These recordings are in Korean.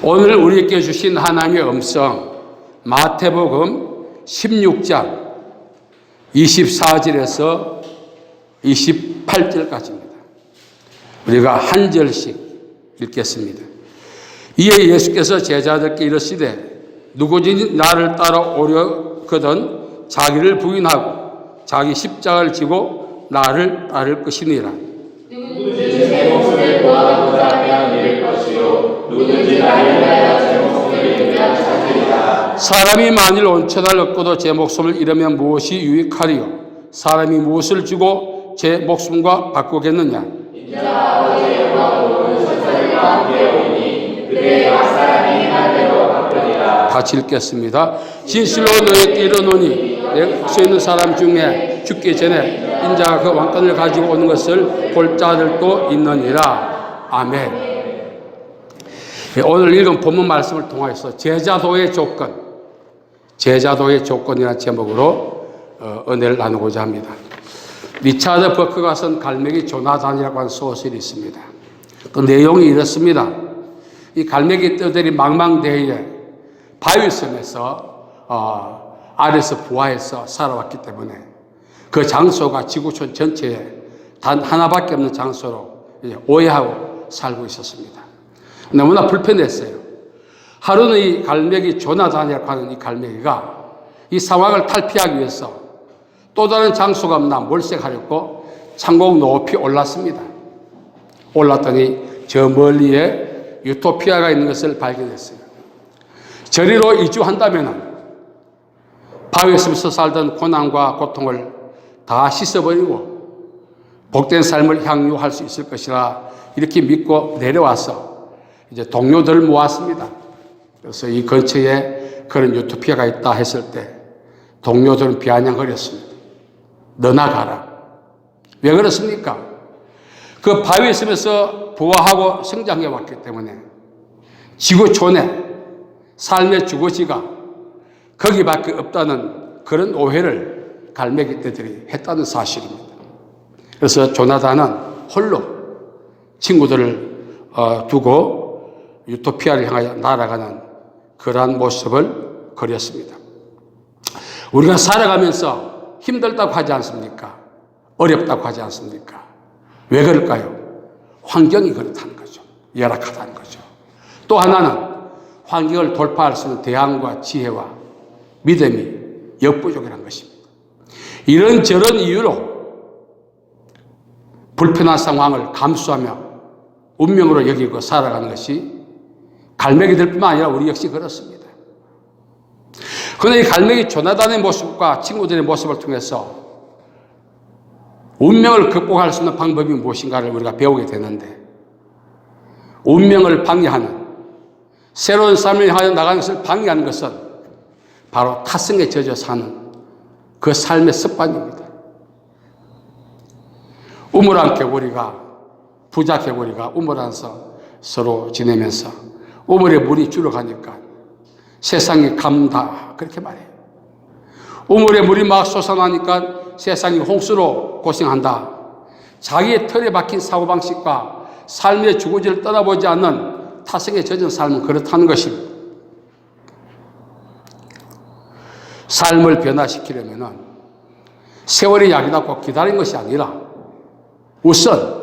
오늘 우리에게 주신 하나님의 음성 마태복음 16장 24절에서 28절까지입니다. 우리가 한 절씩 읽겠습니다. 이에 예수께서 제자들께 이르시되 누구든지 나를 따라 오려거든 자기를 부인하고 자기 십자가를 지고 나를 따를 것이니라. 사람이 만일 온천을 얻고도 제 목숨을 잃으면 무엇이 유익하리요? 사람이 무엇을 주고 제 목숨과 바꾸겠느냐? 같이 읽겠습니다. 진실로 너희에게 이르노니 내서 있는 사람 중에 죽기 전에 인자가 그 왕권을 가지고 오는 것을 볼 자들도 있느니라. 아멘. 예, 오늘 읽은 본문 말씀을 통해서 제자도의 조건, 제자도의 조건이라는 제목으로 어, 은혜를 나누고자 합니다. 리차드 버크가 쓴 갈매기 조나단이라고 하는 소설이 있습니다. 그 내용이 이렇습니다. 이 갈매기 떼들이 망망대해에 바위섬에서 어, 아래서 부하해서 살아왔기 때문에 그 장소가 지구촌 전체에 단 하나밖에 없는 장소로 오해하고 살고 있었습니다. 너무나 불편했어요. 하루는 이 갈매기 조나단이라고 하는 이 갈매기가 이 상황을 탈피하기 위해서 또 다른 장소가 없나 몰색하려고 창공 높이 올랐습니다. 올랐더니 저 멀리에 유토피아가 있는 것을 발견했어요. 저리로 이주한다면 바위에서 살던 고난과 고통을 다 씻어버리고 복된 삶을 향유할 수 있을 것이라 이렇게 믿고 내려와서 이제 동료들을 모았습니다. 그래서 이 근처에 그런 유토피아가 있다 했을 때 동료들은 비아냥거렸습니다. 너나 가라. 왜 그렇습니까? 그 바위에 있으면서 부화하고 성장해 왔기 때문에 지구촌에 삶의 주거지가 거기밖에 없다는 그런 오해를 갈매기 떼들이 했다는 사실입니다. 그래서 조나단은 홀로 친구들을 어, 두고 유토피아를 향하여 날아가는 그러한 모습을 그렸습니다. 우리가 살아가면서 힘들다고 하지 않습니까? 어렵다고 하지 않습니까? 왜 그럴까요? 환경이 그렇다는 거죠. 열악하다는 거죠. 또 하나는 환경을 돌파할 수 있는 대안과 지혜와 믿음이 역부족이라는 것입니다. 이런 저런 이유로 불편한 상황을 감수하며 운명으로 여기고 살아가는 것이 갈매기들 뿐만 아니라 우리 역시 그렇습니다. 그러나 이 갈매기 조나단의 모습과 친구들의 모습을 통해서 운명을 극복할 수 있는 방법이 무엇인가를 우리가 배우게 되는데 운명을 방해하는 새로운 삶을 향하여 나가는 것을 방해하는 것은 바로 타성에 젖어 사는 그 삶의 습관입니다. 우물한 개구리가 부자 개구리가 우물 안에서 서로 지내면서 우물에 물이 줄어가니까 세상이 감다 그렇게 말해요. 우물에 물이 막 솟아나니까 세상이 홍수로 고생한다. 자기의 털에 박힌 사고방식과 삶의 주거지를 떠나보지 않는 타성에 젖은 삶은 그렇다는 것입니다. 삶을 변화시키려면 세월이 약이다고 기다린 것이 아니라 우선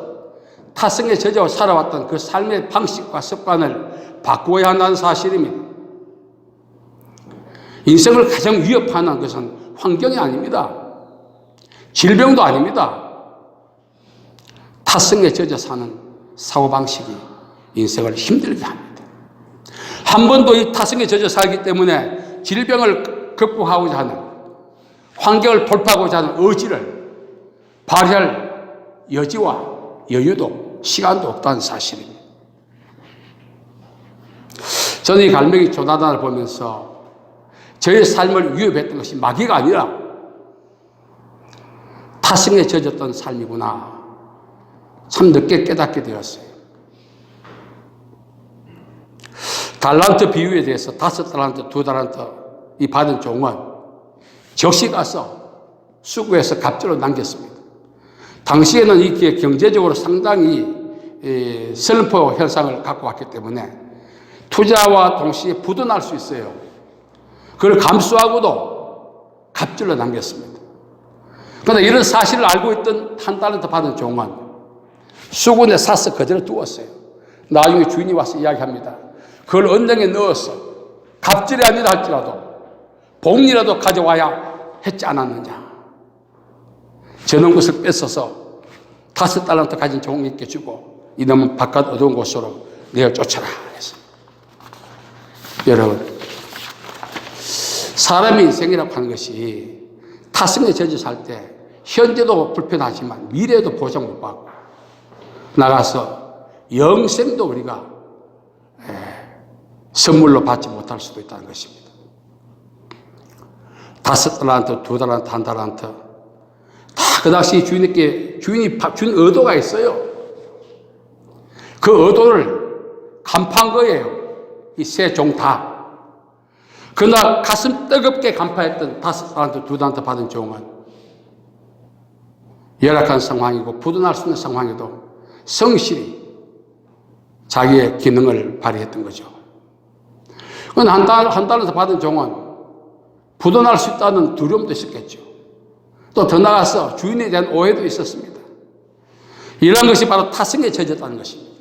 타성에 젖어 살아왔던 그 삶의 방식과 습관을 바꾸어야 한다는 사실입니다. 인생을 가장 위협하는 것은 환경이 아닙니다. 질병도 아닙니다. 타성에 젖어 사는 사고방식이 인생을 힘들게 합니다. 한 번도 이 타성에 젖어 살기 때문에 질병을 극복하고자 하는 환경을 돌파하고자 하는 의지를 발휘할 여지와 여유도 시간도 없다는 사실입니다. 저는 이 갈매기 조나단을 보면서 저의 삶을 위협했던 것이 마귀가 아니라 타성에 젖었던 삶이구나. 참 늦게 깨닫게 되었어요. 달란트 비유에 대해서 다섯 달란트, 두 달란트 이 받은 종은 적시 가서 수구해서 갑절로 남겼습니다. 당시에는 이게 경제적으로 상당히 슬럼프 현상을 갖고 왔기 때문에 투자와 동시에 부도날 수 있어요. 그걸 감수하고도 갑질로 남겼습니다. 그런데 이런 사실을 알고 있던 한 달란트 받은 종은 수군에 사서 그대로 두었어요. 나중에 주인이 와서 이야기합니다. 그걸 언쟁에 넣어서 갑질이 아니다 할지라도 복리라도 가져와야 했지 않았느냐. 저런 것을 뺏어서 다섯 달란트 가진 종에게 주고 이놈은 바깥 어두운 곳으로 내어 쫓아라. 여러분 사람의 인생이라고 하는 것이 타승에 젖어 살 때 현재도 불편하지만 미래도 보장 못 받고 나가서 영생도 우리가 에, 선물로 받지 못할 수도 있다는 것입니다. 다섯 달란트, 두 달란트, 한다 그 당시 주인에게 주인이 준 의도가 있어요. 그 의도를 간파한 거예요. 이 세 종 다. 그날 가슴 뜨겁게 간파했던 다섯 달란트, 두 달란트 받은 종은 열악한 상황이고 부도날 수 있는 상황에도 성실히 자기의 기능을 발휘했던 거죠. 그건 한 달, 한 달에서 받은 종은 부도날 수 있다는 두려움도 있었겠죠. 또 더 나아가서 주인에 대한 오해도 있었습니다. 이러한 것이 바로 타성에 젖었다는 것입니다.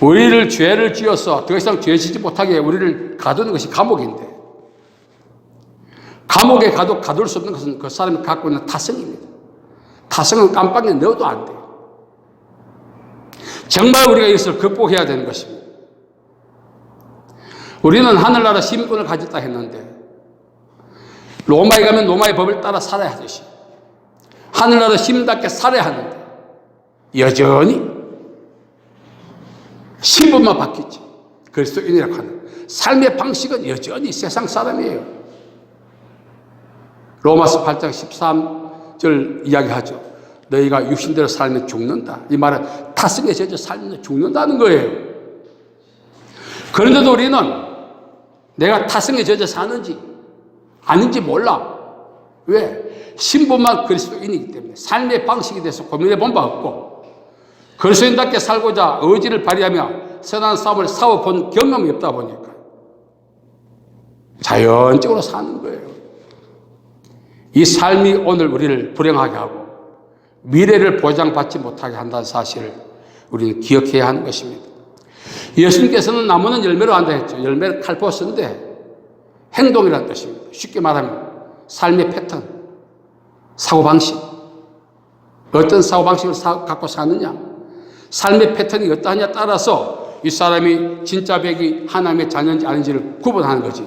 우리를 죄를 지어서 더 이상 죄 지지 못하게 우리를 가두는 것이 감옥인데 감옥에 가도 가둘 수 없는 것은 그 사람이 갖고 있는 타성입니다. 타성은 깜빡이 넣어도 안 돼요. 정말 우리가 이것을 극복해야 되는 것입니다. 우리는 하늘나라 시민권을 가졌다 했는데 로마에 가면 로마의 법을 따라 살아야 하듯이 하늘나라 시민답게 살아야 하는데 여전히 신분만 바뀌지 그리스도인이라고 하는 삶의 방식은 여전히 세상 사람이에요. 로마서 8장 13절 이야기하죠. 너희가 육신대로 살면 죽는다. 이 말은 타성에 젖어 살면 죽는다는 거예요. 그런데도 우리는 내가 타성에 젖어 사는지 아닌지 몰라. 왜? 신분만 그리스도인이기 때문에 삶의 방식에 대해서 고민해 본 바 없고 그리스도인답게 살고자 의지를 발휘하며 선한 싸움을 싸워본 경험이 없다 보니까 자연적으로 사는 거예요. 이 삶이 오늘 우리를 불행하게 하고 미래를 보장받지 못하게 한다는 사실을 우리는 기억해야 하는 것입니다. 예수님께서는 나무는 열매로 한다 했죠. 열매를 칼포스인데 행동이라는 뜻입니다. 쉽게 말하면 삶의 패턴, 사고방식. 어떤 사고방식을 갖고 사느냐. 삶의 패턴이 어떠하냐 따라서 이 사람이 진짜 백이 하나님의 자녀인지 아닌지를 구분하는 거지.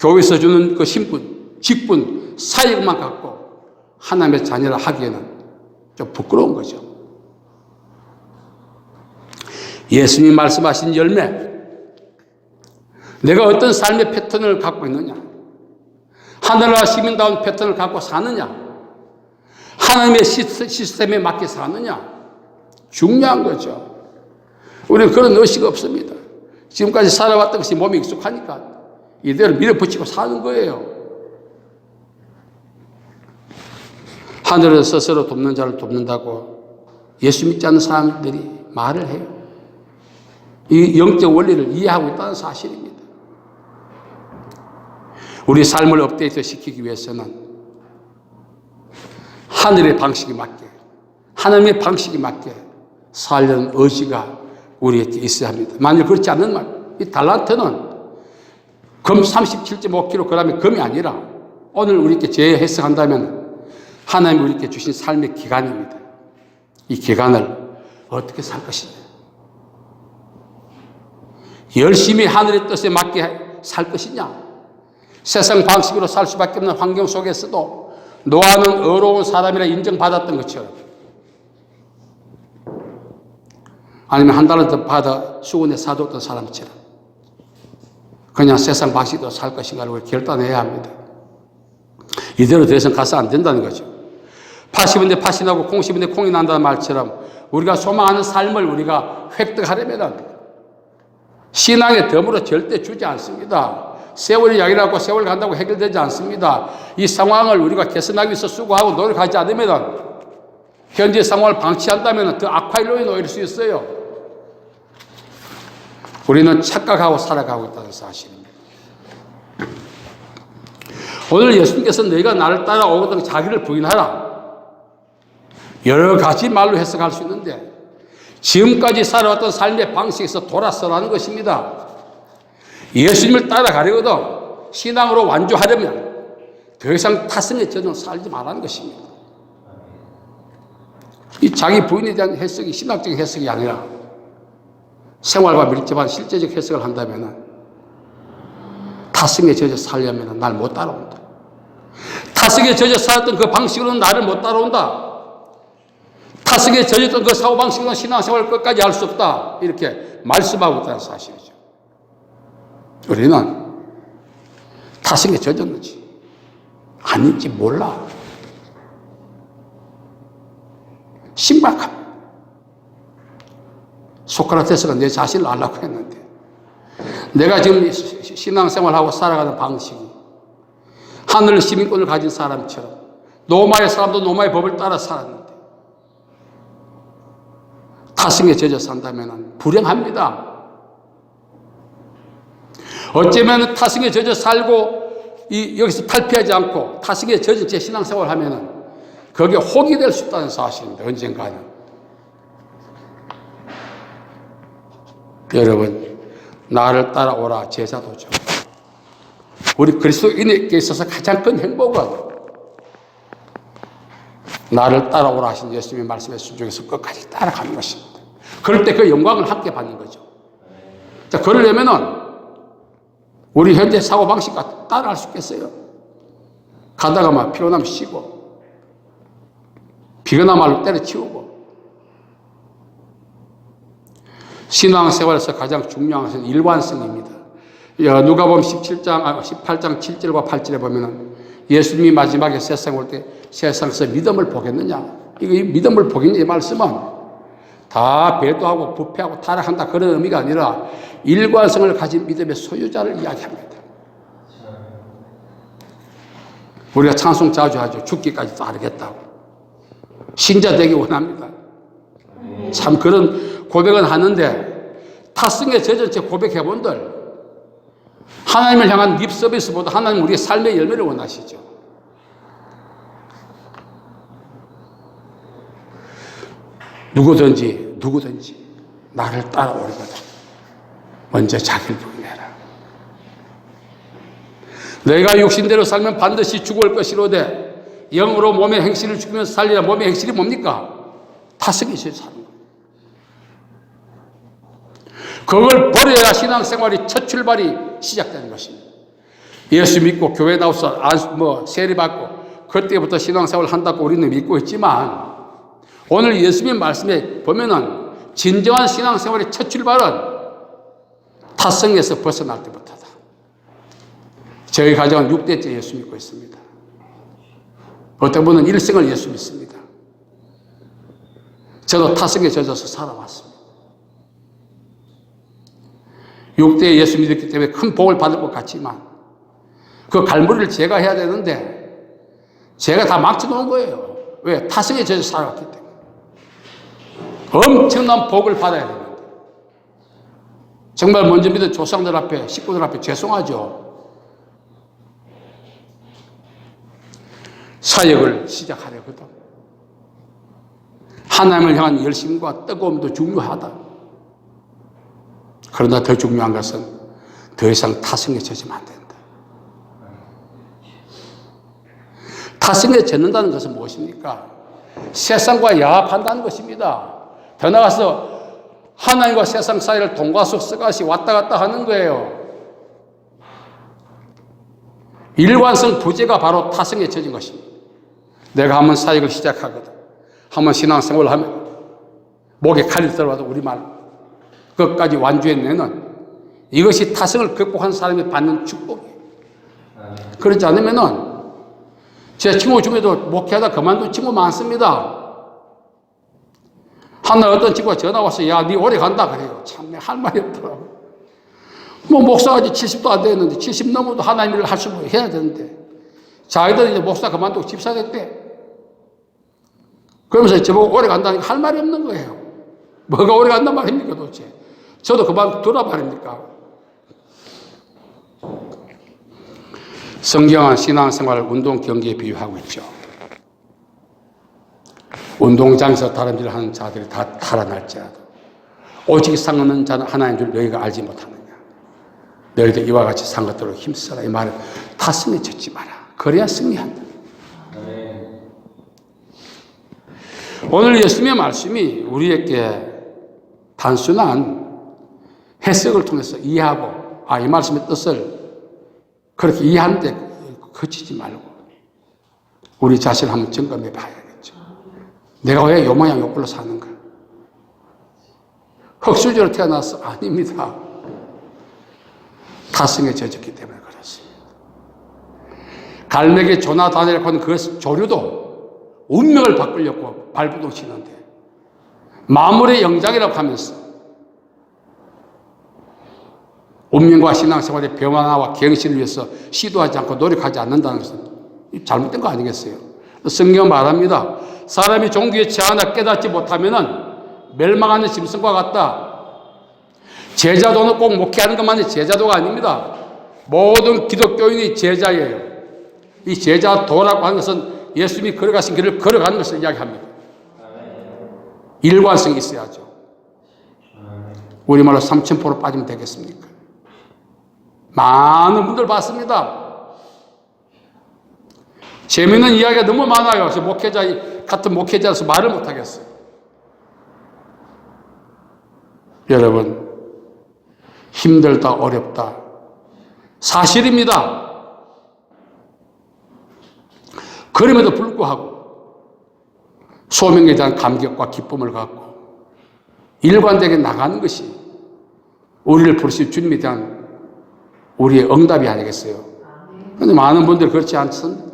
교회에서 주는 그 신분, 직분, 사역만 갖고 하나님의 자녀라 하기에는 좀 부끄러운 거죠. 예수님 말씀하신 열매, 내가 어떤 삶의 패턴을 갖고 있느냐? 하늘나라 시민다운 패턴을 갖고 사느냐? 하나님의 시스템에 맞게 사느냐? 중요한 거죠. 우리는 그런 의식 없습니다. 지금까지 살아왔던 것이 몸에 익숙하니까 이대로 밀어붙이고 사는 거예요. 하늘을 스스로 돕는 자를 돕는다고 예수 믿지 않는 사람들이 말을 해요. 이 영적 원리를 이해하고 있다는 사실입니다. 우리 삶을 업데이트 시키기 위해서는 하늘의 방식이 맞게, 하나님의 방식이 맞게 살려는 의지가 우리에게 있어야 합니다. 만일 그렇지 않는 말, 이 달란트는 금 37.5kg의 금이 아니라 오늘 우리께 재해석한다면 하나님 우리께 주신 삶의 기간입니다. 이 기간을 어떻게 살 것이냐. 열심히 하늘의 뜻에 맞게 살 것이냐. 세상 방식으로 살 수밖에 없는 환경 속에서도 노아는 어려운 사람이라 인정받았던 것처럼 아니면 한 달을 더 받아 수군에 사뒀던 사람처럼 그냥 세상 방식으로 살 것인가를 결단해야 합니다. 이대로 돼서는 가서 안 된다는 거죠. 팥이 분데 팥이 나고 콩이 분데 콩이 난다는 말처럼 우리가 소망하는 삶을 우리가 획득하려면 신앙의 덤으로 절대 주지 않습니다. 세월이 약이라고 세월 간다고 해결되지 않습니다. 이 상황을 우리가 개선하기 위해서 수고하고 노력하지 않으면 현재 상황을 방치한다면 더 악화일로에 놓일 수 있어요. 우리는 착각하고 살아가고 있다는 사실입니다. 오늘 예수님께서 너희가 나를 따라오거든 자기를 부인하라. 여러 가지 말로 해석할 수 있는데 지금까지 살아왔던 삶의 방식에서 돌아서라는 것입니다. 예수님을 따라가려거든 신앙으로 완주하려면 더 이상 타성에 젖어 살지 말라는 것입니다. 이 자기 부인에 대한 해석이 신학적인 해석이 아니라 생활과 밀접한 실제적 해석을 한다면 타성에 젖어 살려면 날 못 따라온다. 타성에 젖어 살았던 그 방식으로는 나를 못 따라온다. 타성에 젖었던 그 사고방식으로는 신앙생활을 끝까지 할수 없다. 이렇게 말씀하고 있다는 사실이죠. 우리는 타성에 젖었는지 아닌지 몰라. 신박합니다. 소크라테스가 내 자신을 알라고 했는데 내가 지금 신앙생활하고 살아가는 방식이 하늘 시민권을 가진 사람처럼 노마의 사람도 노마의 법을 따라 살았는데 타승에 젖어 산다면 불행합니다. 어쩌면 타승에 젖어 살고 이 여기서 탈피하지 않고 타승에 젖은 제 신앙생활을 하면은 그게 혹이 될 수 있다는 사실입니다. 언젠가는. 여러분, 나를 따라오라 제자 도죠. 우리 그리스도인에게 있어서 가장 큰 행복은 나를 따라오라 하신 예수님의 말씀에 순종해서 끝까지 따라가는 것입니다. 그럴 때 그 영광을 함께 받는 거죠. 자, 그러려면은 우리 현재 사고방식과 따라할 수 있겠어요? 가다가 막 피곤하면 쉬고, 비거나 말로 때려치우고, 신앙생활에서 가장 중요한 것은 일관성입니다. 누가 보면 17장, 18장 7절과 8절에 보면은 예수님이 마지막에 세상 올 때 세상에서 믿음을 보겠느냐. 이거 믿음을 보겠냐 이 말씀은 다 배도하고 부패하고 타락한다 그런 의미가 아니라 일관성을 가진 믿음의 소유자를 이야기합니다. 우리가 찬송 자주 하죠. 죽기까지 따르겠다고. 신자 되기 원합니다. 참 그런 고백은 하는데 젖은 채 고백해본들 하나님을 향한 립 서비스보다 하나님 우리의 삶의 열매를 원하시죠. 누구든지 누구든지 나를 따라오려거든 먼저 자기를 부인해라. 내가 육신대로 살면 반드시 죽을 것이로되 영으로 몸의 행실을 죽이면서 살리라. 몸의 행실이 뭡니까? 타성이셔 사는 거. 그걸 버려야 신앙생활이 첫 출발이 시작되는 것입니다. 예수 믿고 교회 나와서 뭐 세례 받고 그때부터 신앙생활을 한다고 우리는 믿고 있지만 오늘 예수님 말씀에 보면은 진정한 신앙생활의 첫 출발은 타성에서 벗어날 때부터다. 저희 가정은 6대째 예수 믿고 있습니다. 어떤 분은 일생을 예수 믿습니다. 저도 타성에 젖어서 살아왔습니다. 6대 예수 믿었기 때문에 큰 복을 받을 것 같지만 그 갈무리를 제가 해야 되는데 제가 다 막지 놓은 거예요. 왜? 타성에 젖어 살아왔기 때문에. 엄청난 복을 받아야 됩니다. 정말 먼저 믿은 조상들 앞에, 식구들 앞에 죄송하죠. 사역을 시작하려거든. 하나님을 향한 열심과 뜨거움도 중요하다. 그러나 더 중요한 것은 더 이상 타성에 젖으면 안 된다. 타성에 젖는다는 것은 무엇입니까? 세상과 야합한다는 것입니다. 더 나가서 하나님과 세상 사이를 동과속 쓰가시 왔다 갔다 하는 거예요. 일관성 부재가 바로 타성에 젖은 것입니다. 내가 한번 사역을 시작하거든. 한번 신앙생활을 하면 목에 칼이 들어와도 우리말 끝까지 완주해내는 이것이 타성을 극복한 사람이 받는 축복이에요. 그렇지 않으면은 제 친구 중에도 목회하다 그만둔 친구 많습니다. 하나 어떤 친구가 전화 와서 야, 니 오래 간다 그래요. 참, 할 말이 없더라고. 뭐, 이제 70도 안 됐는데, 70 넘어도 하나님 일을 할수 해야 되는데, 자기들 이제 목사 그만두고 집사 됐대. 그러면서 저보고 오래 간다니까 할 말이 없는 거예요. 뭐가 오래 간단 말입니까, 도대체. 저도 그만 돌아버립니까? 성경은 신앙생활을 운동 경기에 비유하고 있죠. 운동장에서 다름질 하는 자들이 다 달아날지라도 오직 상하는 자는 하나인 줄 너희가 알지 못하느냐. 너희도 이와 같이 산 것대로 힘써라. 이 말은 타승에 젖지 마라. 그래야 승리한다. 오늘 예수님의 말씀이 우리에게 단순한 해석을 통해서 이해하고 아 이 말씀의 뜻을 그렇게 이해하는데 그치지 말고 우리 자신을 한번 점검해 봐야겠죠. 내가 왜 요 모양 요 꼴로 사는가? 흑수저로 태어나서 아닙니다. 타승에 젖었기 때문에 그렇습니다. 갈매기 조나단이라고 하는 그 조류도 운명을 바꾸려고 발부동 치는데 마물의 영장이라고 하면서 운명과 신앙생활의 변화와 경신을 위해서 시도하지 않고 노력하지 않는다는 것은 잘못된 거 아니겠어요? 성경 말합니다. 사람이 종교에 취하나 깨닫지 못하면은 멸망하는 짐승과 같다. 제자도는 꼭 목회하는 것만이 제자도가 아닙니다. 모든 기독교인이 제자예요. 이 제자도라고 하는 것은 예수님이 걸어가신 길을 걸어가는 것을 이야기합니다. 일관성이 있어야죠. 우리말로 삼천포로 빠지면 되겠습니까? 많은 분들 봤습니다. 재밌는 이야기가 너무 많아요. 목회자, 같은 목회자로서 말을 못하겠어요. 여러분, 힘들다, 어렵다. 사실입니다. 그럼에도 불구하고 소명에 대한 감격과 기쁨을 갖고 일관되게 나가는 것이 우리를 부르신 주님에 대한 우리의 응답이 아니겠어요? 그런데 많은 분들 그렇지 않습니다.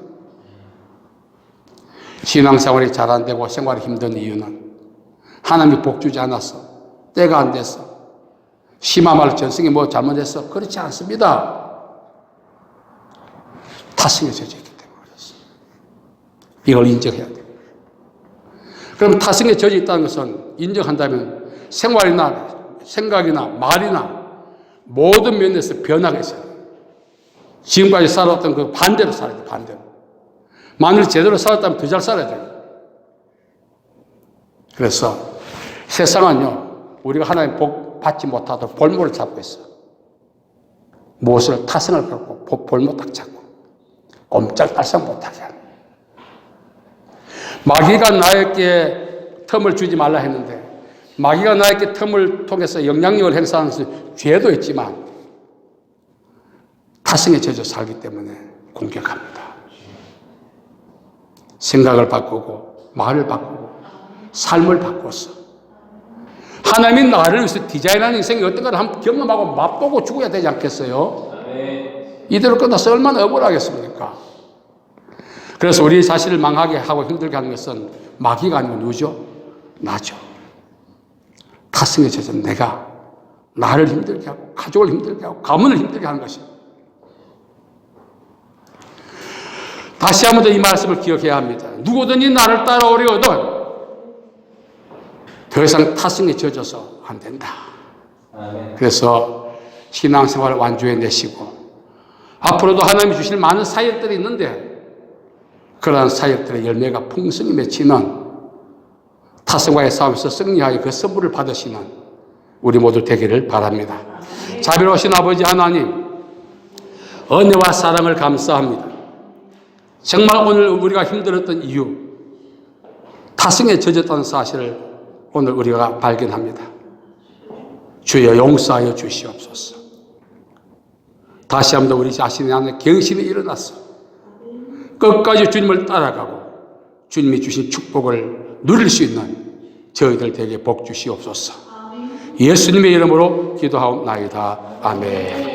신앙생활이 잘 안 되고 생활이 힘든 이유는 하나님이 복 주지 않아서 때가 안 돼서 심화말 전승이 뭐 잘못해서 그렇지 않습니다. 젖어 있기 때문에 그렇습니다. 이걸 인정해야 돼요. 그럼 타승에 젖어 있다는 것은 인정한다면 생활이나 생각이나 말이나 모든 면에서 변화가 있어요. 지금까지 살았던 그 반대로 살아야 돼, 반대로. 만일 제대로 살았다면 더 잘 살아야 돼요. 그래서 세상은요, 우리가 하나님 복 받지 못하도록 볼모를 잡고 있어. 무엇을 타성을 갖고 볼모 딱 잡고 옴짝달싹 못하게 하는. 마귀가 나에게 틈을 주지 말라 했는데 마귀가 나에게 틈을 통해서 영향력을 행사하는 것은 죄도 있지만 타성에 젖어 살기 때문에 공격합니다. 생각을 바꾸고 말을 바꾸고 삶을 바꿨어. 하나님이 나를 위해서 디자인하는 인생이 어떤가를 한번 경험하고 맛보고 죽어야 되지 않겠어요? 이대로 끝나서 얼마나 억울하겠습니까? 그래서 우리 자신을 망하게 하고 힘들게 하는 것은 마귀가 아니고 누구죠? 나죠. 가슴에 젖은 내가 나를 힘들게 하고 가족을 힘들게 하고 가문을 힘들게 하는 것이에요. 다시 한번더이 말씀을 기억해야 합니다. 누구든지 나를 따라오려거든 더 이상 타승에 젖어서 안 된다. 그래서 신앙생활을 완주해 내시고 앞으로도 하나님이 주실 많은 사역들이 있는데 그러한 사역들의 열매가 풍성히 맺히는 타성과의 싸움에서 승리하여 그 선물을 받으시는 우리 모두 되기를 바랍니다. 자비로우신 아버지 하나님, 은혜와 사랑을 감사합니다. 정말 오늘 우리가 힘들었던 이유, 타성에 젖었다는 사실을 오늘 우리가 발견합니다. 주여 용서하여 주시옵소서. 다시 한번 우리 자신의 안에 경신이 일어났어. 끝까지 주님을 따라가고 주님이 주신 축복을 누릴 수 있는 저희들 되게 복 주시옵소서. 예수님의 이름으로 기도하옵나이다. 아멘.